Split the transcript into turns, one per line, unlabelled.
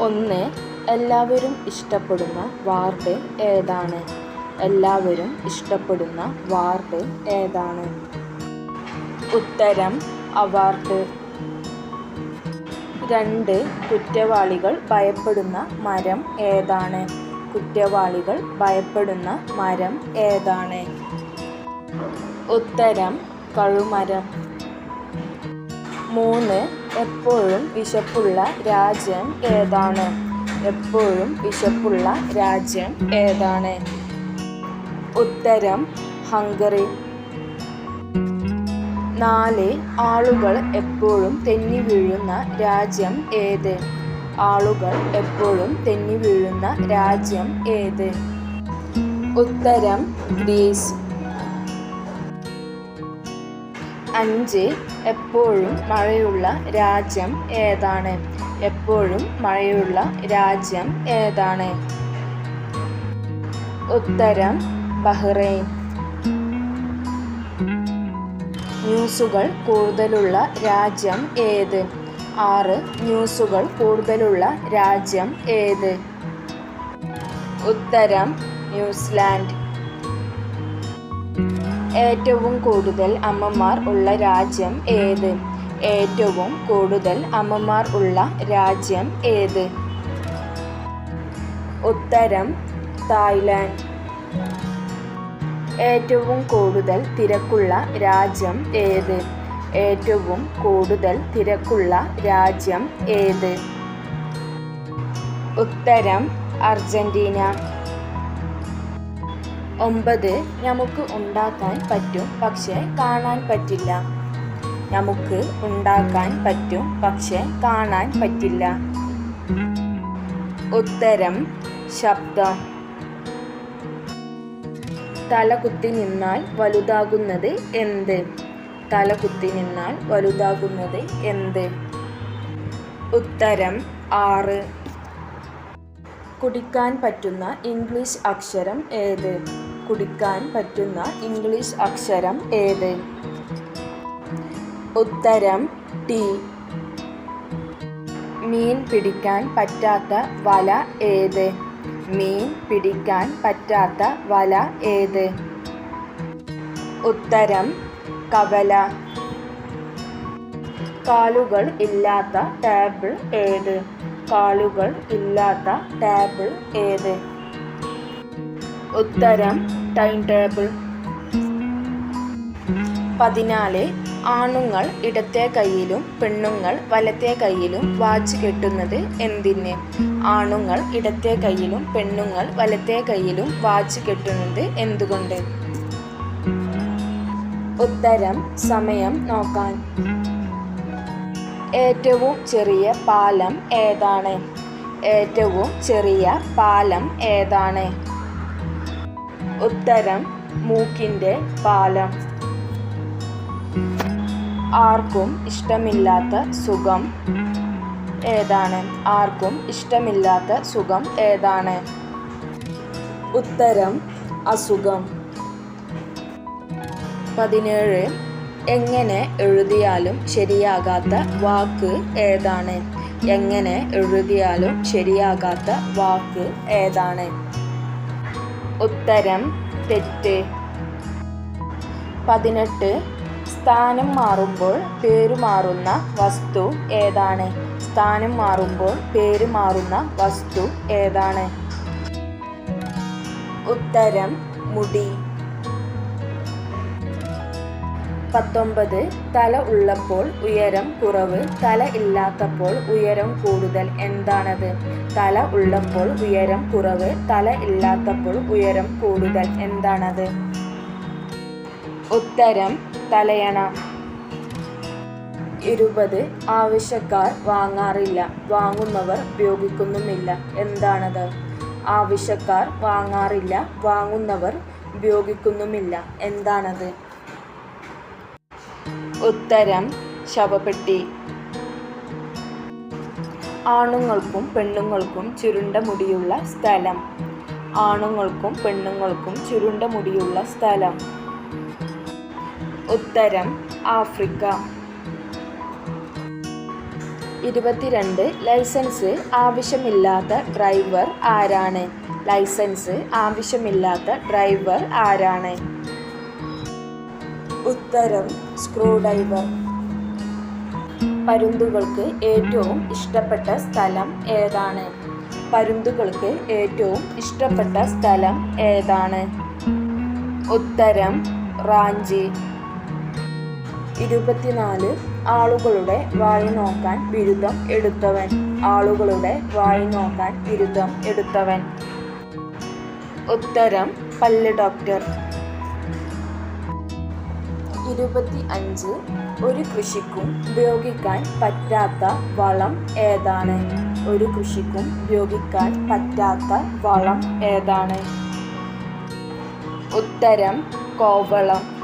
ഒന്ന് എല്ലാവരും ഇഷ്ടപ്പെടുന്ന വാർഡ് ഏതാണ്? എല്ലാവരും ഇഷ്ടപ്പെടുന്ന വാർഡ് ഏതാണ്? ഉത്തരം അവാർഡ്. രണ്ട് കുറ്റവാളികൾ ഭയപ്പെടുന്ന മരം ഏതാണ്? കുറ്റവാളികൾ ഭയപ്പെടുന്ന മരം ഏതാണ്? ഉത്തരം കഴുമരം. മൂന്ന് എപ്പോഴും വിശപ്പുള്ള രാജ്യം ഏതാണ്? എപ്പോഴും വിശപ്പുള്ള രാജ്യം ഏതാണ്? ഉത്തരം ഹംഗറി. നാല് ആളുകൾ എപ്പോഴും തെന്നി വീഴുന്ന രാജ്യം ഏത്? ആളുകൾ എപ്പോഴും തെന്നി വീഴുന്ന രാജ്യം ഏത്? ഉത്തരം ഗ്രീസ്. അഞ്ച് എപ്പോഴും മഴയുള്ള രാജ്യം ഏതാണ്? എപ്പോഴും മഴയുള്ള രാജ്യം ഏതാണ്? ഉത്തരം ബഹ്റൈൻ. ന്യൂസുകൾ കൂടുതലുള്ള രാജ്യം ഏത്? ആറ് ന്യൂസുകൾ കൂടുതലുള്ള രാജ്യം ഏത്? ഉത്തരം ന്യൂസിലാൻഡ്. ഏറ്റവും കൂടുതൽ അമ്മമാർ ഉള്ള രാജ്യം ഏത്? ഏറ്റവും കൂടുതൽ അമ്മമാർ ഉള്ള രാജ്യം ഏത്? ഉത്തരം തായ്ലാൻഡ്. ഏറ്റവും കൂടുതൽ തിരക്കുള്ള രാജ്യം ഏത്? ഏറ്റവും കൂടുതൽ തിരക്കുള്ള രാജ്യം ഏത്? ഉത്തരം അർജന്റീന. ഒമ്പത് നമുക്ക് ഉണ്ടാക്കാൻ പറ്റും പക്ഷേ കാണാൻ പറ്റില്ല. നമുക്ക് ഉണ്ടാക്കാൻ പറ്റും പക്ഷേ കാണാൻ പറ്റില്ല. ഉത്തരം ശബ്ദം. തലകുത്തി നിന്നാൽ വലുതാകുന്നത് എന്ത്? തലകുത്തി നിന്നാൽ വലുതാകുന്നത് എന്ത്? ഉത്തരം ആറ്. കുടിക്കാൻ പറ്റുന്ന ഇംഗ്ലീഷ് അക്ഷരം ഏത്? കുടിക്കാൻ പറ്റുന്ന ഇംഗ്ലീഷ് അക്ഷരം ഏത്? ഉത്തരം ടി. മീൻ പിടിക്കാൻ പറ്റാത്ത വല ഏത്? മീൻ പിടിക്കാൻ പറ്റാത്ത വല ഏത്? ഉത്തരം കവല. കാലുകൾ ഇല്ലാത്ത ടേബിൾ ഏത്? കാലുകൾ ഇല്ലാത്ത ടേബിൾ ഏത്? ഉത്തരം ടൈം ടേബിൾ പതിനാല് ആണുങ്ങൾ ഇടത്തെ കൈയിലും പെണ്ണുങ്ങൾ വലത്തെ കൈയിലും വാച്ച് കെട്ടുന്നത് എന്തിന്? ആണുങ്ങൾ ഇടത്തെ കൈയിലും പെണ്ണുങ്ങൾ വലത്തെ കൈയിലും വാച്ച് കെട്ടുന്നത് എന്തുകൊണ്ട്? ഉത്തരം സമയം നോക്കാൻ. ഏറ്റവും ചെറിയ പാലം ഏതാണ്? ഏറ്റവും ചെറിയ പാലം ഏതാണ്? ഉത്തരം മൂക്കിന്റെ പാലം. ആർക്കും ഇഷ്ടമില്ലാത്ത സുഖം ഏതാണ്? ആർക്കും ഇഷ്ടമില്ലാത്ത സുഖം ഏതാണ്? ഉത്തരം അസുഖം. പതിനേഴ്. എങ്ങനെ എഴുതിയാലും ശരിയാകാത്ത വാക്ക് ഏതാണ്? എങ്ങനെ എഴുതിയാലും ശരിയാകാത്ത വാക്ക് ഏതാണ്? ഉത്തരം തെറ്റ്. പതിനെട്ട്. സ്ഥാനം മാറുമ്പോൾ പേര് മാറുന്ന വസ്തു ഏതാണ്? സ്ഥാനം മാറുമ്പോൾ പേര് മാറുന്ന വസ്തു ഏതാണ്? ഉത്തരം മുടി. പത്തൊമ്പത് തല ഉള്ളപ്പോൾ ഉയരം കുറവ് തല ഇല്ലാത്തപ്പോൾ ഉയരം കൂടുതൽ എന്താണത്? തല ഉള്ളപ്പോൾ ഉയരം കുറവ് തല ഇല്ലാത്തപ്പോൾ ഉയരം കൂടുതൽ എന്താണത്? ഉത്തരം തലയണ. ഇരുപത് ആവശ്യക്കാർ വാങ്ങാറില്ല വാങ്ങുന്നവർ ഉപയോഗിക്കുന്നുമില്ല എന്താണത്? ആവശ്യക്കാർ വാങ്ങാറില്ല വാങ്ങുന്നവർ ഉപയോഗിക്കുന്നുമില്ല എന്താണത്? ഉത്തരം ശവപ്പെട്ടി. ആണുങ്ങൾക്കും പെണ്ണുങ്ങൾക്കും ചുരുണ്ട മുടിയുള്ള സ്ഥലം. ആണുങ്ങൾക്കും പെണ്ണുങ്ങൾക്കും ചുരുണ്ട മുടിയുള്ള സ്ഥലം. ഉത്തരം ആഫ്രിക്ക. ഇരുപത്തിരണ്ട് ലൈസൻസ് ആവശ്യമില്ലാത്ത ഡ്രൈവർ ആരാണ്? ലൈസൻസ് ആവശ്യമില്ലാത്ത ഡ്രൈവർ ആരാണ്? ഉത്തരം സ്ക്രൂ ഡ്രൈവർ പരുന്തുകൾക്ക് ഏറ്റവും ഇഷ്ടപ്പെട്ട സ്ഥലം ഏതാണ്? പരുന്തുകൾക്ക് ഏറ്റവും ഇഷ്ടപ്പെട്ട സ്ഥലം ഏതാണ്? ഉത്തരം റാഞ്ചി. ഇരുപത്തിനാല് ആളുകളുടെ വായി നോക്കാൻ ബിരുദം എടുത്തവൻ. ആളുകളുടെ വായി നോക്കാൻ ബിരുദം എടുത്തവൻ. ഉത്തരം പല്ല് ഡോക്ടർ. ഇരുപത്തി അഞ്ച് ഒരു കൃഷിക്കും ഉപയോഗിക്കാൻ പറ്റാത്ത വളം ഏതാണ്? ഒരു കൃഷിക്കും ഉപയോഗിക്കാൻ പറ്റാത്ത വളം ഏതാണ്? ഉത്തരം കോവളം.